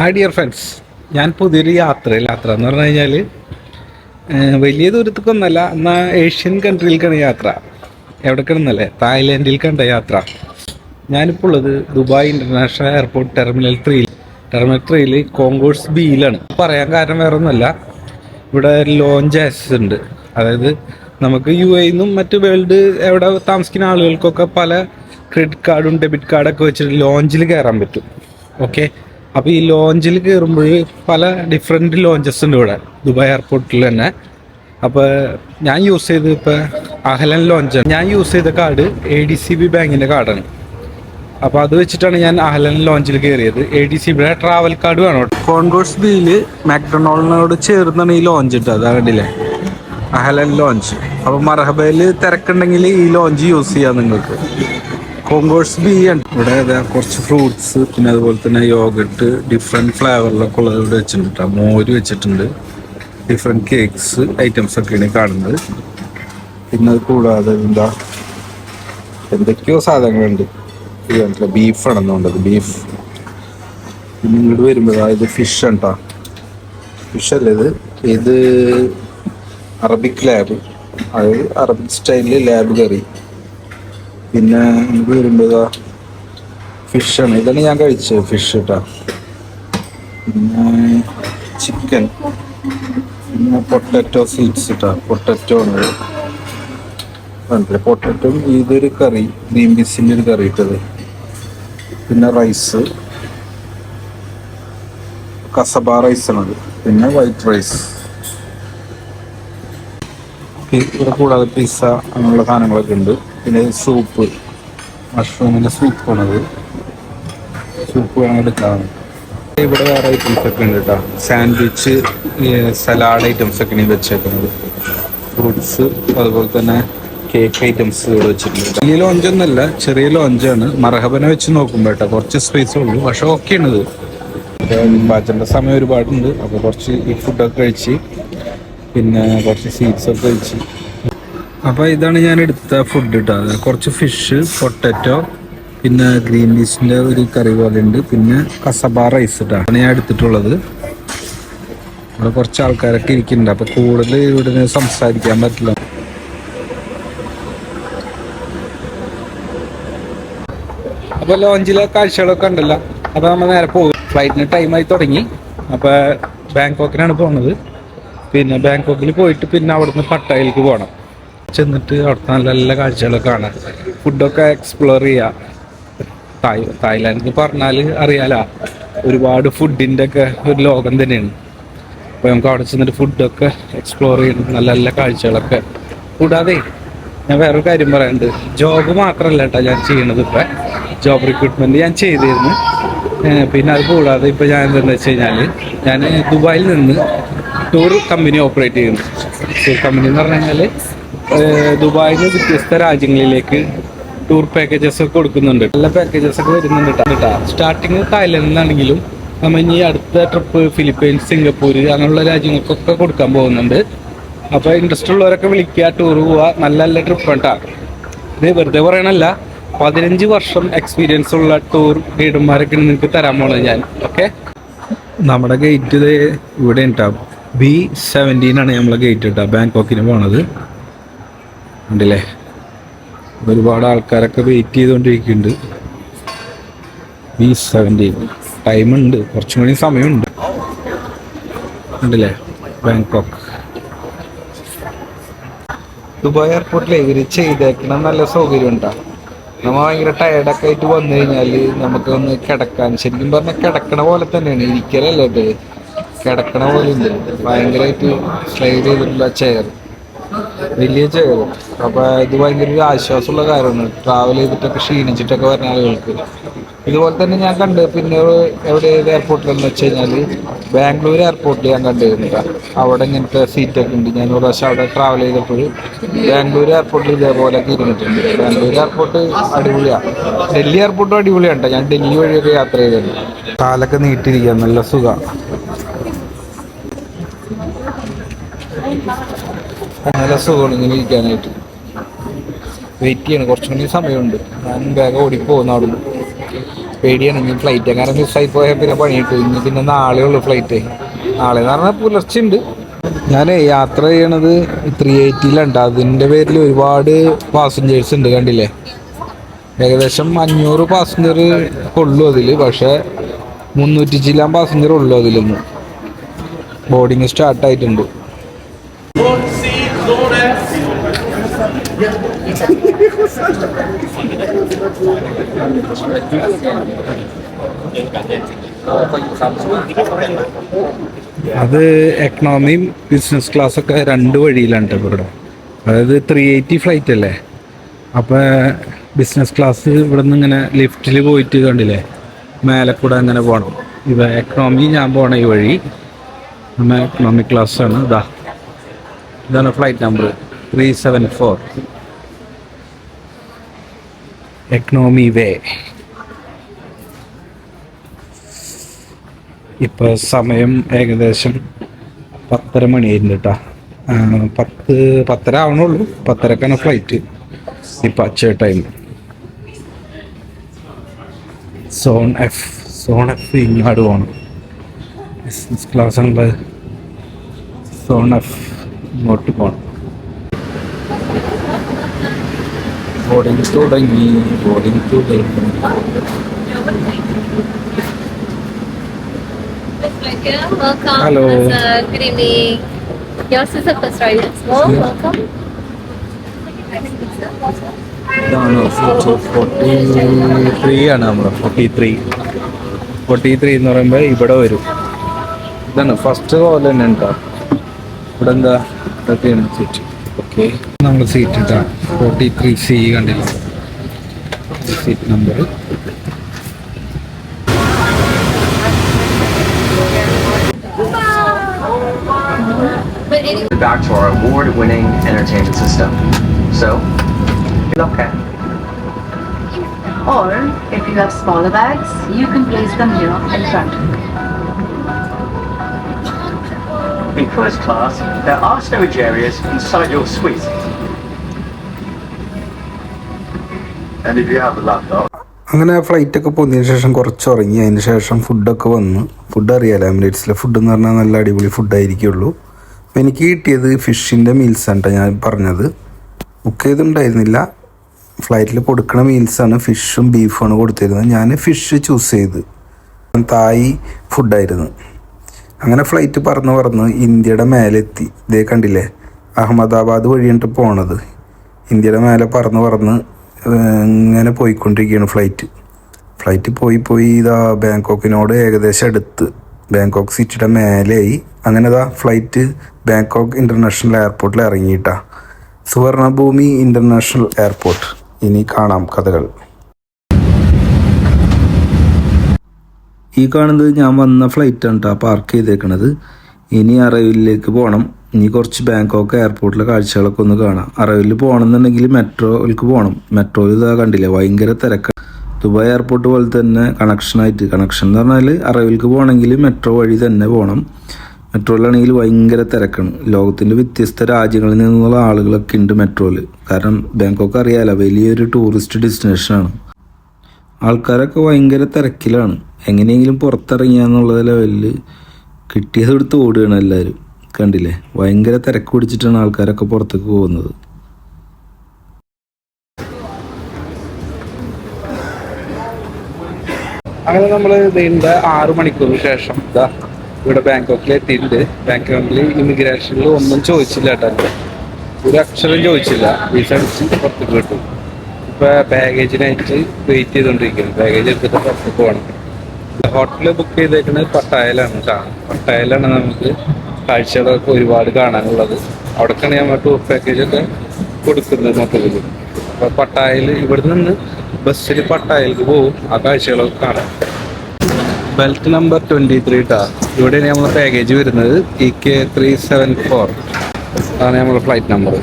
Hi dear friends ഞാൻ പുതിയൊരു യാത്രയിൽ യാത്ര എന്ന് പറഞ്ഞു കഴിഞ്ഞാൽ വലിയ ദൂരത്തേക്കൊന്നല്ല എന്നാൽ ഏഷ്യൻ കൺട്രിയിലേക്കാണ് യാത്ര. എവിടേക്കാണെന്നല്ലേ തായ്ലാൻഡിൽ കണ്ട യാത്ര. ഞാനിപ്പോൾ ഉള്ളത് ദുബായ് ഇന്റർനാഷണൽ എയർപോർട്ട് ടെർമിനൽ ത്രീയിൽ ടെർമിനൽ ത്രീയിൽ കോങ്കോഴ്സ് ബിയിലാണ് പറയാൻ കാരണം വേറെ ഒന്നുമല്ല ഇവിടെ ലോഞ്ച് ആക്സസ് ഉണ്ട്. അതായത് നമുക്ക് യു നിന്നും മറ്റ് വേൾഡ് എവിടെ താമസിക്കുന്ന ആളുകൾക്കൊക്കെ പല ക്രെഡിറ്റ് കാർഡും ഡെബിറ്റ് കാർഡൊക്കെ വെച്ചിട്ട് ലോഞ്ചിൽ കയറാൻ പറ്റും. ഓക്കെ അപ്പോൾ ഈ ലോഞ്ചിൽ കയറുമ്പോൾ പല ഡിഫറെന്റ് ലോഞ്ചസ് ഉണ്ട് ഇവിടെ ദുബായ് എയർപോർട്ടിൽ തന്നെ. അപ്പോൾ ഞാൻ യൂസ് ചെയ്ത് ഇപ്പോൾ അഹലൻ ലോഞ്ച് ഞാൻ യൂസ് ചെയ്ത card A D C B ബാങ്കിന്റെ കാർഡാണ് അപ്പോൾ അത് വെച്ചിട്ടാണ് ഞാൻ അഹലൻ ലോഞ്ചിൽ കയറിയത് എ ഡി സി ബിയുടെ ട്രാവൽ കാർഡ് വേണം കോൺഗ്രസ് ബിയിൽ മാക്ഡൊണാൾഡിനോട് ചേർന്നാണ് ഈ ലോഞ്ച് ഇട്ടത്. അതാ കണ്ടില്ലേ? അഹലൻ ലോഞ്ച് അപ്പോൾ മർഹബയിൽ തിരക്കുണ്ടെങ്കിൽ ഈ ലോഞ്ച് യൂസ് ചെയ്യാം നിങ്ങൾക്ക്. കോങ്കോഴ്സ് ബി ആണ്. ഇവിടെ കുറച്ച് ഫ്രൂട്ട്സ് പിന്നെ അതുപോലെ തന്നെ യോഗട്ട് ഡിഫറെന്റ് ഫ്ലേവറിലൊക്കെ ഉള്ളത് ഇവിടെ വെച്ചിട്ടുണ്ട് ട്ടോ. മോര് വെച്ചിട്ടുണ്ട്. ഡിഫറെന്റ് കേക്ക്സ് ഐറ്റംസ് ഒക്കെയാണ് കാണുന്നത്. പിന്നെ അത് കൂടാതെ എന്താ എന്തൊക്കെയോ സാധനങ്ങളുണ്ട്. ഇത് കണ്ടില്ല ബീഫ് വേണ്ടത് ബീഫ് പിന്നെ ഇങ്ങോട്ട് വരുമ്പോൾ ഇത് ഫിഷ് ആണ് ഫിഷ് അല്ല ഇത്. ഇത് അറബിക് ലാബ് അതായത് അറബിക് സ്റ്റൈലിൽ ലാബ് കറി പിന്നെ നമുക്ക് വരുമ്പോൾ ഫിഷാണ് ഇതാണ് ഞാൻ കഴിച്ചത് ഫിഷ് കേട്ടോ പിന്നെ ചിക്കൻ പിന്നെ പൊട്ടറ്റോ സീഡ്സ് കേട്ടോ പൊട്ടറ്റോ ആണ് കണ്ടില്ലേ പൊട്ടറ്റോ ഇതൊരു കറി. ഗ്രീൻ പീസിന്റെ ഒരു കറി ഇട്ടത്. പിന്നെ റൈസ് കസബ റൈസ് ആണത് പിന്നെ വൈറ്റ് റൈസ് ഇവിടെ കൂടാതെ പിസ്സ അങ്ങനെയുള്ള സാധനങ്ങളൊക്കെ ഉണ്ട്. പിന്നെ സൂപ്പ് മഷ്റൂമിന്റെ സൂപ്പാണത്. സൂപ്പ് വേണമെങ്കിൽ എടുക്കാം ഇവിടെ വേറെ ഐറ്റംസ് ഒക്കെ ഉണ്ട് കേട്ടോ സാൻഡ്വിച്ച് സലാഡ് ഐറ്റംസ് ഒക്കെ വെച്ചേക്കുന്നത്. ഫ്രൂട്ട്സ് അതുപോലെ തന്നെ കേക്ക് ഐറ്റംസ് ഇവിടെ വെച്ചിട്ടുണ്ട്. വലിയ ലോഞ്ചൊന്നല്ല ചെറിയ ലോഞ്ചാണ് മറഹബനെ വെച്ച് നോക്കുമ്പോൾ കേട്ടോ കുറച്ച് സ്പേസ് ഉള്ളൂ പക്ഷെ ഓക്കെ ഇത്. ബാച്ചന്റെ സമയം ഒരുപാടുണ്ട് അപ്പോൾ കുറച്ച് ഈ ഫുഡൊക്കെ കഴിച്ച് പിന്നെ കുറച്ച് സ്വീറ്റ്സൊക്കെ കഴിച്ച്. അപ്പോൾ ഇതാണ് ഞാൻ എടുത്ത ഫുഡ് കേട്ടോ കുറച്ച് ഫിഷ് പൊട്ടറ്റോ പിന്നെ ഗ്രീൻ പീസിന്റെ ഒരു കറി പോലെ ഉണ്ട്. പിന്നെ കസബ റൈസ് കേട്ടോ ആണ് ഞാൻ എടുത്തിട്ടുള്ളത്. ഇവിടെ കുറച്ച് ആൾക്കാരൊക്കെ ഇരിക്കുന്നുണ്ട്. അപ്പോൾ കൂടുതൽ ഇവിടെ സംസാരിക്കാൻ പറ്റില്ല. അപ്പോൾ ലോഞ്ചിലെ കാഴ്ചകളൊക്കെ ഉണ്ടല്ലോ. അപ്പോൾ നമ്മൾ നേരെ പോകും. ഫ്ലൈറ്റിന് ടൈമായി തുടങ്ങി. അപ്പോൾ ബാങ്കോക്കിനാണ് പോകുന്നത്. പിന്നെ ബാങ്കോക്കിൽ പോയിട്ട് പിന്നെ അവിടുന്ന് പട്ടായയിലേക്ക് പോകണം ചെന്നിട്ട് അവിടുത്തെ നല്ല നല്ല കാഴ്ചകളൊക്കെ കാണാം. ഫുഡൊക്കെ എക്സ്പ്ലോർ ചെയ്യാം. തായ് തായ്ലാൻഡ് പറഞ്ഞാൽ അറിയാലോ ഒരുപാട് ഫുഡിന്റെ ഒക്കെ ഒരു ലോകം തന്നെയാണ്. അപ്പോൾ നമുക്ക് അവിടെ ചെന്നിട്ട് ഫുഡൊക്കെ എക്സ്പ്ലോർ ചെയ്യണം നല്ല നല്ല കാഴ്ചകളൊക്കെ. കൂടാതെ ഞാൻ വേറൊരു കാര്യം പറയാനുണ്ട്. ജോബ് മാത്രമല്ല കേട്ടോ ഞാൻ ചെയ്യണത് ഇപ്പം. ജോബ് റിക്രൂട്ട്മെന്റ് ഞാൻ ചെയ്തിരുന്നു. പിന്നെ അത് കൂടാതെ ഇപ്പോൾ ഞാൻ എന്താണെന്ന് വെച്ച് കഴിഞ്ഞാൽ ഞാൻ ദുബായിൽ നിന്ന് ടൂർ കമ്പനി ഓപ്പറേറ്റ് ചെയ്യുന്നു. ടൂർ കമ്പനി എന്ന് പറഞ്ഞു കഴിഞ്ഞാൽ ദുബായിൽ നിന്ന് വ്യത്യസ്ത രാജ്യങ്ങളിലേക്ക് ടൂർ പാക്കേജസ് ഒക്കെ കൊടുക്കുന്നുണ്ട്. നല്ല പാക്കേജസ് ഒക്കെ വരുന്നുണ്ട് കേട്ടോ സ്റ്റാർട്ടിങ് തായ്ലൻഡിൽ നിന്നാണെങ്കിലും നമ്മൾ ഇനി അടുത്ത ട്രിപ്പ് ഫിലിപ്പീൻസ് സിംഗപ്പൂർ അങ്ങനെയുള്ള രാജ്യങ്ങൾക്കൊക്കെ കൊടുക്കാൻ പോകുന്നുണ്ട്. അപ്പോൾ ഇൻട്രസ്റ്റ് ഉള്ളവരൊക്കെ വിളിക്കുക ടൂർ പോവുക. നല്ല നല്ല ട്രിപ്പ് കേട്ടോ ഇത് വെറുതെ പറയണല്ല. പതിനഞ്ച് വർഷം എക്സ്പീരിയൻസ് ഉള്ള ടൂർ ഗൈഡന്മാരൊക്കെ നിങ്ങൾക്ക് തരാൻ പോണത് ഞാൻ. ഓക്കെ നമ്മുടെ ഗേറ്റ് ഇവിടെ ഉണ്ടാവും ബി സെവന്റീൻ ആണ് നമ്മളെ ഗേറ്റ് കേട്ടോ ബാങ്കോക്കിന് പോണത്. ഉണ്ടല്ലേ? ഒരുപാട് ആൾക്കാരൊക്കെ വെയിറ്റ് ചെയ്തുകൊണ്ടിരിക്കുന്നുണ്ട് ബി സെവന്റീൻ ടൈമുണ്ട് കുറച്ചും കൂടി സമയമുണ്ട്. ഉണ്ടല്ലേ? ബാങ്കോക്ക് ദുബായ് എയർപോർട്ടിൽ ഇവർ ചെയ്തേക്കണ നല്ല സൗകര്യം ഉണ്ടാ? നമ്മൾ ഭയങ്കര ടയർഡൊക്കെ ആയിട്ട് വന്നു കഴിഞ്ഞാൽ നമുക്ക് ഒന്ന് കിടക്കാൻ ശരിക്കും പറഞ്ഞാൽ കിടക്കണ പോലെ തന്നെയാണ്. ഇരിക്കലല്ലേ കിടക്കണ പോലെ ഉണ്ട് ഭയങ്കരമായിട്ട് സ്ലൈഡ് ചെയ്തിട്ടുള്ള ചെയർ വലിയ ചെയർ അപ്പൊ ഇത് ഭയങ്കര ഒരു ആശ്വാസമുള്ള കാര്യമാണ്. ട്രാവൽ ചെയ്തിട്ടൊക്കെ ക്ഷീണിച്ചിട്ടൊക്കെ വരുന്ന ആളുകൾക്ക്. ഇതുപോലെ തന്നെ ഞാൻ കണ്ട് പിന്നെ എവിടെ ഏത് എയർപോർട്ടിലെന്ന് വെച്ച് കഴിഞ്ഞാൽ ബാംഗ്ലൂർ എയർപോർട്ടിൽ ഞാൻ കണ്ടിരുന്നില്ല. അവിടെ ഇങ്ങനത്തെ സീറ്റൊക്കെ ഉണ്ട്. ഞാൻ ഒരു പ്രാവശ്യം അവിടെ ട്രാവൽ ചെയ്തപ്പോൾ ബാംഗ്ലൂർ എയർപോർട്ടിൽ ഇതേപോലെയൊക്കെ ഇരുന്നിട്ടുണ്ട്. ബാംഗ്ലൂർ എയർപോർട്ട് അടിപൊളിയാണ് ഡൽഹി എയർപോർട്ടും അടിപൊളിയാണ്. ഞാൻ ഡൽഹി വഴിയൊക്കെ യാത്ര ചെയ്തിട്ടുണ്ട് കാലൊക്കെ നീട്ടിരിക്കുക നല്ല സുഖം. നല്ല സുഖമാണ് ഇങ്ങനെ ഇരിക്കാനായിട്ട്. വെയിറ്റ് ചെയ്യണം കുറച്ചും കൂടി സമയമുണ്ട്. ഞാൻ വേഗം ഓടിപ്പോകുന്ന അവിടെ പേടിയാണ്. ഇനി ഫ്ലൈറ്റ് കാരണം മിസ്സായി പോയാൽ പിന്നെ പണിയിട്ടു ഇനി പിന്നെ നാളെ ഉള്ളു ഫ്ലൈറ്റ് നാളെ എന്ന് പറഞ്ഞാൽ പുലർച്ചെ ഉണ്ട് ഞാൻ യാത്ര ചെയ്യണത് ത്രീ എയ്റ്റിയിലുണ്ട് അതിന്റെ പേരിൽ ഒരുപാട് പാസഞ്ചേഴ്സ് ഉണ്ട് കണ്ടില്ലേ? ഏകദേശം അഞ്ഞൂറ് പാസഞ്ചർ ഉള്ളു അതിൽ പക്ഷേ മുന്നൂറ്റി ചില്ലാൻ പാസഞ്ചർ ഉള്ളു അതിലൊന്ന്. ബോർഡിങ് സ്റ്റാർട്ട് അത് എക്കണോമിയും ബിസിനസ് ക്ലാസ് ഒക്കെ രണ്ട് വഴിയിലാണ് ഇവിടെ. അതായത് ത്രീ എയ്റ്റി ഫ്ലൈറ്റ് അല്ലേ? അപ്പോൾ ബിസിനസ് ക്ലാസ് ഇവിടെ നിന്ന് ഇങ്ങനെ ലിഫ്റ്റിൽ പോയിട്ട് കണ്ടില്ലേ? മേലെ കൂടെ അങ്ങനെ പോകണം ഇവ എക്കണോമി ഞാൻ പോണ ഈ വഴി. നമ്മ എക്കണോമിക് ക്ലാസ് ആണ്. ഇതാ ഇതാണ് flight number three seven four economy way ഇപ്പൊ സമയം ഏകദേശം പത്തര മണിയായിരുന്നു കേട്ടോ പത്ത് പത്തര ആവണുള്ളൂ. പത്തരക്കാണ് ഫ്ലൈറ്റ് ഇപ്പൊ അച്ച time zone F zone F ഇങ്ങാട് പോകണം ബിസിനസ് ക്ലാസ് ഉണ്ട് സോൺ എഫ് ഇങ്ങോട്ട് പോകണം ബോർഡിങ് തുടങ്ങി ബോർഡിങ് തുടങ്ങി hello Hello. Sir. Good evening. Yours is the first right? Yes. Yeah. welcome. ഇതാണ് ഫോർട്ടി ത്രീ ആണ് നമ്മൾ ഫോർട്ടി ത്രീ ഫോർട്ടി ത്രീ എന്ന് പറയുമ്പോൾ ഇവിടെ വരും ഇതാണ് ഫസ്റ്റ് പോലെ തന്നെ ഉണ്ടോ ഇവിടെ എന്താ ഇതൊക്കെയാണ് സീറ്റ് ഓക്കെ നമ്മൾ സീറ്റ് ഇട്ടാ ഫോർട്ടി ത്രീ സി കണ്ടില്ല seat number But anyway, back to our award-winning entertainment system. So, okay. Or, if you have smaller bags, you can place them here in front. In first class, there are storage areas inside your suite. And if you have a laptop, അങ്ങനെ ആ ഫ്ലൈറ്റൊക്കെ പോന്നതിന് ശേഷം കുറച്ച് ഉറങ്ങി അതിന് ശേഷം ഫുഡൊക്കെ വന്നു. Food അറിയാലോ എമിറേറ്റ്സിലെ ഫുഡ് എന്ന് പറഞ്ഞാൽ നല്ല അടിപൊളി ഫുഡായിരിക്കുള്ളൂ അപ്പോൾ എനിക്ക് കിട്ടിയത് ഫിഷിന്റെ മീൽസാണ് ഞാൻ പറഞ്ഞത്. ബുക്ക് ചെയ്തിട്ടുണ്ടായിരുന്നില്ല. ഫ്ലൈറ്റിൽ കൊടുക്കുന്ന മീൽസാണ് ഫിഷും ബീഫുമാണ് കൊടുത്തിരുന്നത്. ഞാൻ ഫിഷ് ചൂസ് ചെയ്ത്. തായി ഫുഡായിരുന്നു അങ്ങനെ ഫ്ലൈറ്റ് പറന്ന് പറന്ന് ഇന്ത്യയുടെ മേലെത്തി. ഇതേ കണ്ടില്ലേ? അഹമ്മദാബാദ് വഴിയാണ് പോണത്. ഇന്ത്യയുടെ മേലെ പറന്ന് പറന്ന് ഇങ്ങനെ പോയിക്കൊണ്ടിരിക്കുകയാണ് ഫ്ലൈറ്റ് ഫ്ലൈറ്റ് പോയി പോയി ഇതാ ബാങ്കോക്കിനോട് ഏകദേശം അടുത്ത്. ബാങ്കോക്ക് സിറ്റിയുടെ മേലെയായി. അങ്ങനെ ഇതാ ഫ്ലൈറ്റ് ബാങ്കോക്ക് ഇന്റർനാഷണൽ എയർപോർട്ടിൽ ഇറങ്ങിയിട്ടാ. സുവർണഭൂമി ഇന്റർനാഷണൽ എയർപോർട്ട് ഇനി കാണാം കഥകൾ. ഈ കാണുന്നത് ഞാൻ വന്ന ഫ്ലൈറ്റ് ആണ് കേട്ടോ പാർക്ക് ചെയ്തേക്കണത്. ഇനി അറവിലേക്ക് പോകണം ഇനി കുറച്ച് ബാങ്കോക്ക് എയർപോർട്ടിലെ കാഴ്ചകളൊക്കെ ഒന്ന് കാണാം. അറവിൽ പോകണമെന്നുണ്ടെങ്കിൽ മെട്രോയിലേക്ക് പോകണം. മെട്രോയിൽ ഇതാ കണ്ടില്ലേ ഭയങ്കര തിരക്ക്. ദുബായ് എയർപോർട്ട് പോലെ തന്നെ കണക്ഷനായിട്ട് കണക്ഷൻ എന്ന് പറഞ്ഞാൽ അറവിലേക്ക് പോകണമെങ്കിൽ മെട്രോ വഴി തന്നെ പോകണം. മെട്രോയിലാണെങ്കിൽ ഭയങ്കര തിരക്കാണ്. ലോകത്തിന്റെ വ്യത്യസ്ത രാജ്യങ്ങളിൽ നിന്നുള്ള ആളുകളൊക്കെ ഉണ്ട് മെട്രോയിൽ കാരണം ബാങ്കോക്ക് അറിയാലോ വലിയൊരു ടൂറിസ്റ്റ് ഡെസ്റ്റിനേഷനാണ് ആൾക്കാരൊക്കെ ഭയങ്കര തിരക്കിലാണ്. എങ്ങനെയെങ്കിലും പുറത്തിറങ്ങിയാന്നുള്ള ലെവലിൽ കിട്ടിയത് എടുത്ത് ഓടുകയാണ് എല്ലാവരും കണ്ടില്ലേ? ഭയങ്കര തിരക്ക് പിടിച്ചിട്ടാണ് ആൾക്കാരൊക്കെ പുറത്തേക്ക് പോകുന്നത്. അങ്ങനെ നമ്മൾ നീണ്ട ആറു മണിക്കൂർ ശേഷം ഇതാ ഇവിടെ ബാങ്കോക്കിൽ എത്തിയിട്ടുണ്ട്. ബാങ്കോക്കിൽ ഇമിഗ്രേഷനിൽ ഒന്നും ചോദിച്ചില്ല കേട്ടോ ഒരു അക്ഷരം ചോദിച്ചില്ല. വിസ അടിച്ച് പുറത്തേക്ക് കിട്ടും ഇപ്പൊ ബാഗേജിനായിട്ട് വെയിറ്റ് ചെയ്തോണ്ടിരിക്കുന്നു. ബാഗേജ് എടുത്തിട്ട് പുറത്തേക്ക് പോകണം ഹോട്ടൽ ബുക്ക് ചെയ്തേക്കുന്നത് പട്ടായലാണ് കേട്ടോ പട്ടായലാണ് നമുക്ക് കാഴ്ചകളൊക്കെ ഒരുപാട് കാണാനുള്ളത്. അവിടേക്കാണ് നമ്മൾ ടൂർ പാക്കേജ് ഒക്കെ കൊടുക്കുന്നത് മൊത്തത്തിൽ അപ്പൊ പട്ടായയിൽ ഇവിടെ നിന്ന് ബസ്സിൽ പട്ടായയിലേക്ക് പോകും. ആ കാഴ്ചകളൊക്കെ കാണാം ബെൽറ്റ് നമ്പർ ട്വന്റി ത്രീ ടാ ഇവിടെയാണ് നമ്മളെ പാക്കേജ് വരുന്നത്. E K three seven four അതാണ് നമ്മളെ ഫ്ലൈറ്റ് നമ്പർ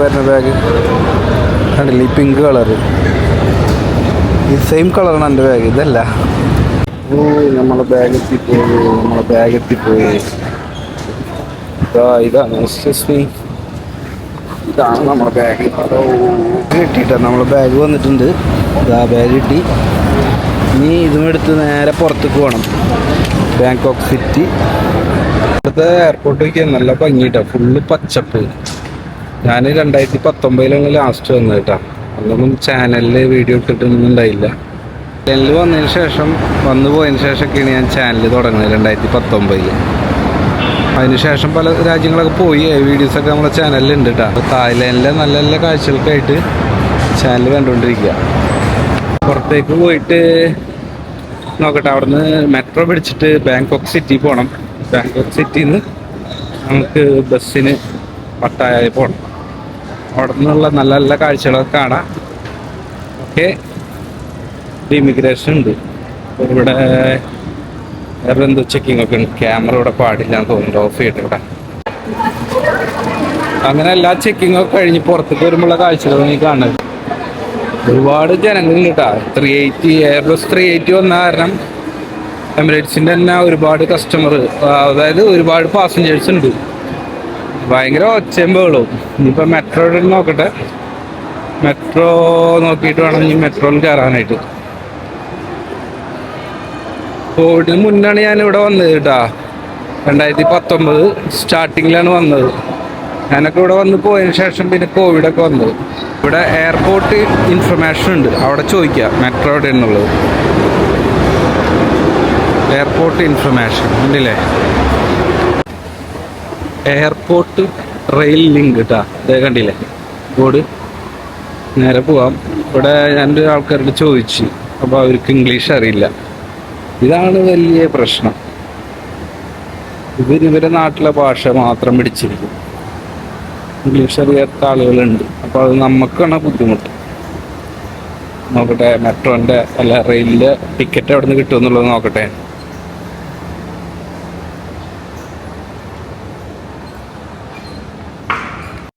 വരുന്ന ബാഗ് കണ്ടില്ലേ? ഈ പിങ്ക് കളറ് ഈ സെയിം കളറാണ് എന്റെ ബാഗ് ഇതല്ല. ഓ നമ്മളെ ബാഗ് എത്തിപ്പോയി നമ്മളെ ബാഗ് എത്തിപ്പോയി ഇതാ ഇതാണ് എക്സ്ക്യൂസ് ഇതാണ് നമ്മുടെ ബാഗ് കിട്ടിയിട്ടാ. നമ്മളെ ബാഗ് വന്നിട്ടുണ്ട്. ഇതാ ബാഗ് കിട്ടി. ഇനി ഇതും എടുത്ത് നേരെ പുറത്തേക്ക് പോകണം ബാങ്കോക്ക് സിറ്റി ഇവിടുത്തെ എയർപോർട്ടിലേക്ക് നല്ല ഭംഗിയിട്ടാണ് ഫുള്ള് പച്ചപ്പ്. ഞാൻ രണ്ടായിരത്തി പത്തൊമ്പതിലാണ് ലാസ്റ്റ് വന്നത് കേട്ടോ അന്നൊന്നും ചാനലിൽ വീഡിയോ ഇട്ടിട്ടൊന്നും ഉണ്ടായില്ല. ചാനൽ വന്നതിന് ശേഷം വന്നു പോയതിന് ശേഷമൊക്കെയാണ് ഞാൻ ചാനൽ തുടങ്ങുന്നത് രണ്ടായിരത്തി പത്തൊമ്പതിൽ അതിനുശേഷം പല രാജ്യങ്ങളൊക്കെ പോയി. വീഡിയോസൊക്കെ നമ്മുടെ ചാനലിലുണ്ട് കേട്ടോ തായ്ലാൻഡിലെ നല്ല നല്ല കാഴ്ചകൾക്കായിട്ട് ചാനൽ കണ്ടുകൊണ്ടിരിക്കുക പുറത്തേക്ക് പോയിട്ട് നോക്കട്ടെ. അവിടുന്ന് മെട്രോ പിടിച്ചിട്ട് ബാങ്കോക്ക് സിറ്റി പോകണം ബാങ്കോക്ക് സിറ്റിയിൽ നിന്ന് നമുക്ക് ബസ്സിന് പട്ടായ പോകണം അവിടെ നിന്നുള്ള നല്ല നല്ല കാഴ്ചകളൊക്കെ കാണാം. ഓക്കെ. ഇമിഗ്രേഷൻ ഉണ്ട്. ഇവിടെ വേറെ എന്തോ ചെക്കിംഗ് ഒക്കെ ഉണ്ട്. ക്യാമറ ഇവിടെ പാടില്ല എന്ന് തോന്നുന്നുണ്ട്. ഓഫ് ചെയ്തിട്ട് ഇവിടെ. അങ്ങനെ എല്ലാ ചെക്കിംഗ് ഒക്കെ കഴിഞ്ഞ് പുറത്തേക്ക് വരുമ്പോഴുള്ള കാഴ്ചകൾ നീ കാണുന്നത്. ഒരുപാട് ജനങ്ങളുണ്ട് കേട്ടാ. Three eighty Airbus three eighty വന്ന കാരണം എമിറേറ്റ്സിന്റെ തന്നെ ഒരുപാട് കസ്റ്റമർ അതായത് ഒരുപാട് പാസഞ്ചേഴ്സ് ഉണ്ട്. ഭയങ്കര ഒച്ചയമ്പുകളും. ഇനിയിപ്പോൾ മെട്രോ നോക്കട്ടെ. മെട്രോ നോക്കിയിട്ട് വേണം ഇനി മെട്രോയിൽ കയറാനായിട്ട് കോവിഡിന് മുന്നാണ് ഞാൻ ഇവിടെ വന്നത് കേട്ടാ. രണ്ടായിരത്തി പത്തൊമ്പത് സ്റ്റാർട്ടിങ്ങിലാണ് വന്നത്. ഞാനൊക്കെ ഇവിടെ വന്ന് പോയതിന് ശേഷം പിന്നെ കോവിഡൊക്കെ വന്നത് ഇവിടെ എയർപോർട്ട് ഇൻഫർമേഷൻ ഉണ്ട്. അവിടെ ചോദിക്കുക മെട്രോ എവിടെ എന്നുള്ളത് എയർപോർട്ട് ഇൻഫർമേഷൻ ഉണ്ടല്ലേ? എയർപോർട്ട് റെയിൽ ലിങ്ക് കേട്ടാ ഇതേ കണ്ടില്ലേ? ബോർഡ്. നേരെ പോവാം. ഇവിടെ ഞാൻ ആൾക്കാരോട് ചോദിച്ചു. അപ്പോൾ അവർക്ക് ഇംഗ്ലീഷ് അറിയില്ല. ഇതാണ് വലിയ പ്രശ്നം. ഇവർ ഇവരെ നാട്ടിലെ ഭാഷ മാത്രം പിടിച്ചിരിക്കും. ഇംഗ്ലീഷ് അറിയാത്ത ആളുകളുണ്ട്. അപ്പോൾ അത് നമുക്കാണ് ബുദ്ധിമുട്ട്. നോക്കട്ടെ മെട്രോന്റെ അല്ല റെയിലിന്റെ ടിക്കറ്റ് എവിടെ നിന്ന് കിട്ടുമെന്നുള്ളത് നോക്കട്ടെ.